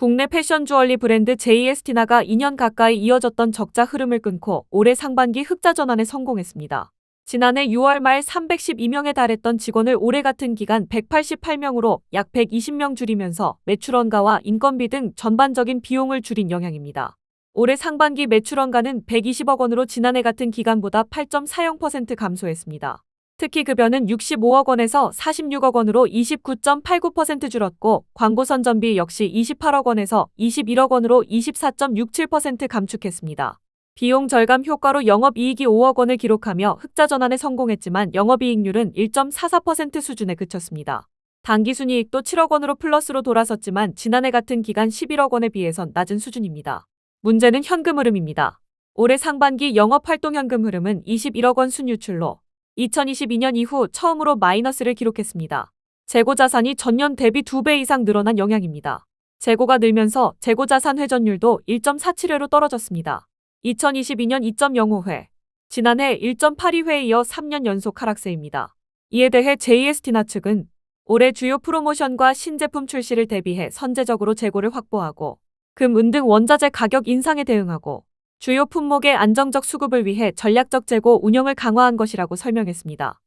국내 패션 주얼리 브랜드 JS티나가 2년 가까이 이어졌던 적자 흐름을 끊고 올해 상반기 흑자 전환에 성공했습니다. 지난해 6월 말 312명에 달했던 직원을 올해 같은 기간 188명으로 약 120명 줄이면서 매출 원가와 인건비 등 전반적인 비용을 줄인 영향입니다. 올해 상반기 매출 원가는 120억 원으로 지난해 같은 기간보다 8.40% 감소했습니다. 특히 급여는 65억 원에서 46억 원으로 29.89% 줄었고 광고 선전비 역시 28억 원에서 21억 원으로 24.67% 감축했습니다. 비용 절감 효과로 영업이익이 5억 원을 기록하며 흑자 전환에 성공했지만 영업이익률은 1.44% 수준에 그쳤습니다. 당기순이익도 7억 원으로 플러스로 돌아섰지만 지난해 같은 기간 11억 원에 비해선 낮은 수준입니다. 문제는 현금 흐름입니다. 올해 상반기 영업활동 현금 흐름은 21억 원 순유출로 2022년 이후 처음으로 마이너스를 기록했습니다. 재고 자산이 전년 대비 2배 이상 늘어난 영향입니다. 재고가 늘면서 재고 자산 회전율도 1.47회로 떨어졌습니다. 2022년 2.05회, 지난해 1.82회에 이어 3년 연속 하락세입니다. 이에 대해 JS티나 측은 올해 주요 프로모션과 신제품 출시를 대비해 선제적으로 재고를 확보하고 금, 은 등 원자재 가격 인상에 대응하고 주요 품목의 안정적 수급을 위해 전략적 재고 운영을 강화한 것이라고 설명했습니다.